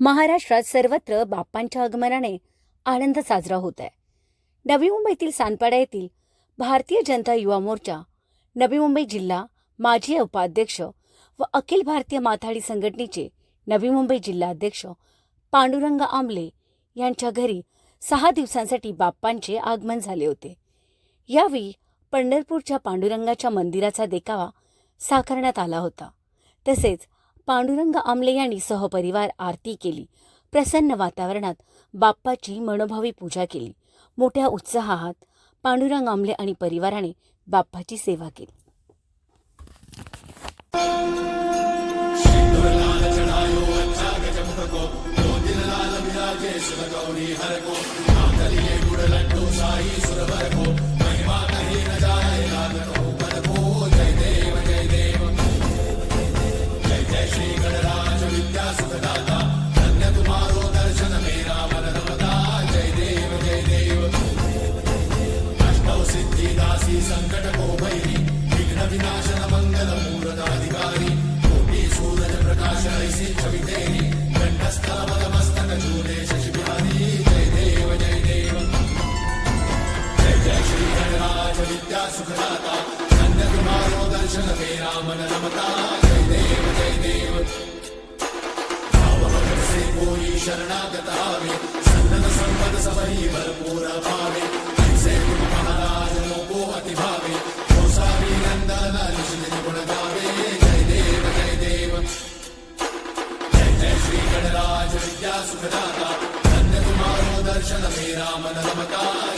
महाराष्ट्रात सर्वत्र बाप्पांच्या आगमनाने आनंद साजरा होत आहे नवी मुंबईतील सानपाडा येथील भारतीय जनता युवा मोर्चा नवी मुंबई जिल्हा माजी उपाध्यक्ष व अखिल भारतीय माथाडी संघटनेचे नवी मुंबई जिल्हाध्यक्ष पांडुरंग आमले यांच्या घरी सहा दिवसांसाठी बाप्पांचे आगमन झाले होते. यावेळी पंढरपूरच्या पांडुरंगाच्या मंदिराचा देखावा साकारण्यात आला होता. तसेच पांडुरंग आमले यांनी सहपरिवार आरती केली. प्रसन्न वातावरणात बाप्पाची मनोभावी पूजा केली. मोठ्या उत्साहात पांडुरंग आमले आणि परिवाराने बाप्पाची सेवा केली. दर्शन मेरा मन रमता जय देव जय देव से कोई शरणागत आवे संपद भरपूर गुरु महाराज अति भावे सारी नंदन गुण गावे जय देव जय देव जय जय श्री गणराज विद्या सुखदाता दर्शन मेरा मन रमता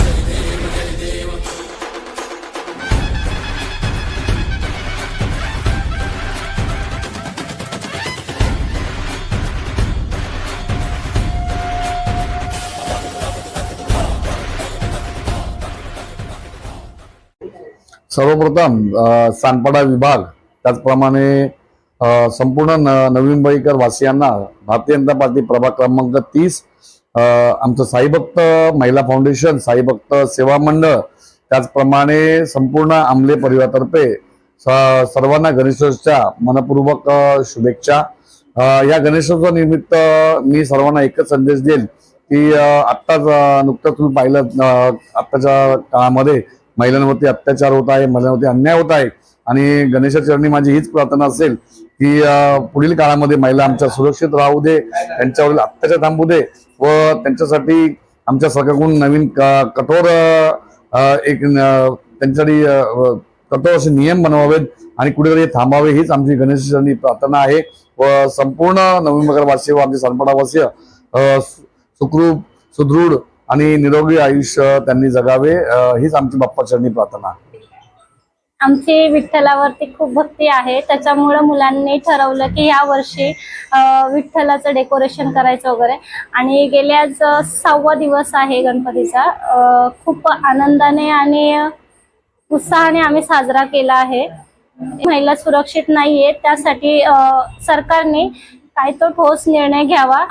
सर्वप्रथम अ, सानपाडा विभाग त्याचप्रमाणे संपूर्ण न- नवी मुंबईकर वासियांना भारतीय जनता पार्टी प्रभाग क्रमांक तीस आमचं साईभक्त महिला फाउंडेशन साईभक्त सेवा मंडळ त्याचप्रमाणे संपूर्ण आमले परिवारातर्फे स- सर्वांना गणेशोत्सवाच्या मनपूर्वक शुभेच्छा. या गणेशोत्सव निमित्त मी सर्वांना एकच संदेश देईल की आत्ताच नुकतंच तुम्ही पाहिलं आत्ताच्या काळामध्ये महिलांवरती अत्याचार होत आहे महिलांवरती अन्याय होत आहे. आणि गणेशाचरणी माझी हीच प्रार्थना असेल की पुढील काळामध्ये महिला आमच्या सुरक्षित राहू दे त्यांच्यावरील अत्याचार थांबू दे व त्यांच्यासाठी आमच्या सरकारकडून नवीन क- कठोर एक त्यांच्यासाठी कठोर असे नियम बनवावेत आणि कुठेतरी थांबावे हीच आमची गणेशाचरणी प्रार्थना आहे. व संपूर्ण नवीन वासी व आमचे सानपाडावासीय सुखरूप सुदृढ आणि निरोगी आयुष्य त्यांनी जगावे हीच आमची बाप्पाचरणी प्रार्थना आहे. आमची विठ्ठलावरती खूप भक्ती आहे. त्याच्यामुळं मुलांनी ठरवलं की या वर्षी विठ्ठलाचं डेकोरेशन करायचं वगैरे. आणि गेल्याच सहावा दिवस आहे गणपतीचा. खूप आनंदाने आणि उत्साहाने आम्ही साजरा केला आहे. महिला सुरक्षित नाहीये त्यासाठी सरकारने काय तो ठोस निर्णय घ्यावा.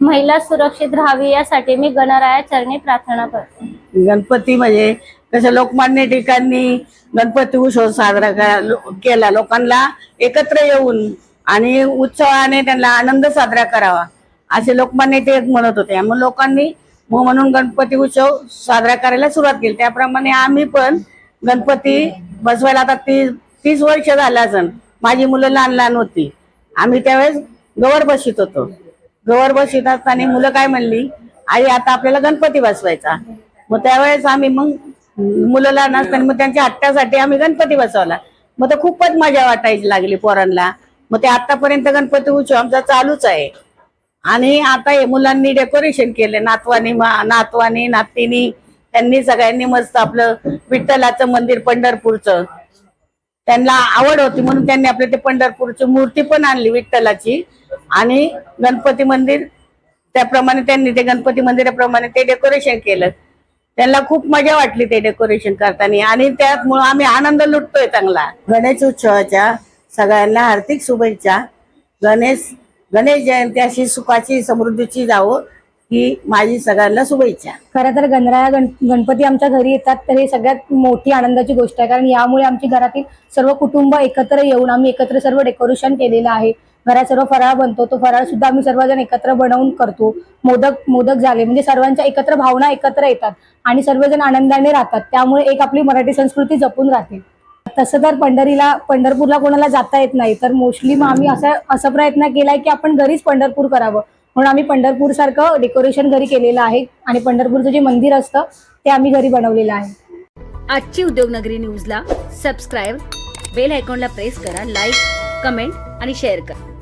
महिला सुरक्षित राहावी यासाठी मी गणराया चरणी प्रार्थना करते. गणपती म्हणजे कसं लोकमान्य ठिकाणी गणपती उत्सव साजरा करा- लो- केला. लोकांना एकत्र येऊन आणि उत्सवाने त्यांना आनंद साजरा करावा असे लोकमान्य टिळक म्हणत होते. मग लोकांनी म्हणून गणपती उत्सव साजरा करायला सुरुवात केली. त्याप्रमाणे आम्ही पण गणपती बसवायला आता ती तीस वर्ष झालं असन. माझी मुलं लहान लहान होती. आम्ही त्यावेळेस गवर बसित होतो. गवर बसित असताना मुलं काय म्हणली? आई आता आपल्याला गणपती बसवायचा. मग त्यावेळेस आम्ही मग मुलं लहान असताना मग त्यांच्या हट्ट्यासाठी आम्ही गणपती बसवला. मग तर खूपच मजा वाटायची लागली पोरांना. मग ते आतापर्यंत गणपती उत्सव आमचा चालूच आहे. आणि आता हे मुलांनी डेकोरेशन केले. नातवानी नातवानी नातीनी त्यांनी सगळ्यांनी मस्त आपलं विठ्ठलाचं मंदिर पंढरपूरचं. त्यांना आवड होती म्हणून त्यांनी आपल्या ते पंढरपूरची मूर्ती पण आणली विठ्ठलाची. आणि गणपती मंदिर त्याप्रमाणे त्यांनी ते गणपती मंदिराप्रमाणे ते डेकोरेशन केलं. त्यांना खूप मजा वाटली ते डेकोरेशन करताना आणि त्यामुळे आम्ही आनंद लुटतोय चांगला. गणेश उत्सवाच्या सगळ्यांना हार्दिक शुभेच्छा. गणेश गणेश जयंती अशी सुखाची समृद्धीची जावं ही माझी सगळ्यांना शुभेच्छा. खरं तर गणराया गण गणपती आमच्या घरी येतात तर हे सगळ्यात मोठी आनंदाची गोष्ट आहे. कारण यामुळे आमची घरातील सर्व कुटुंब एकत्र येऊन आम्ही एकत्र सर्व डेकोरेशन केलेलं आहे. घरात सर्व फराळ बनतो तो फराळ सुद्धा आम्ही सर्वजण एकत्र बनवून करतो. मोदक मोदक झाले म्हणजे सर्वांच्या एकत्र भावना एकत्र येतात आणि सर्वजण आनंदाने राहतात. त्यामुळे एक आपली मराठी संस्कृती जपून राहते. तसं तर पंढरीला पंढरपूरला कोणाला जाता येत नाही. तर मोस्टली मग आम्ही असा असा प्रयत्न केलाय की आपण घरीच पंढरपूर करावं. म्हणून आम्ही पंढरपूर सारखं डेकोरेशन घरी केलेलं आहे आणि पंढरपूरचं जे मंदिर असतं ते आम्ही घरी बनवलेलं आहे. आजची उद्योगनगरी न्यूजला सबस्क्राईब बेल आयकॉनला प्रेस करा लाईक कमेंट आणि शेअर करा.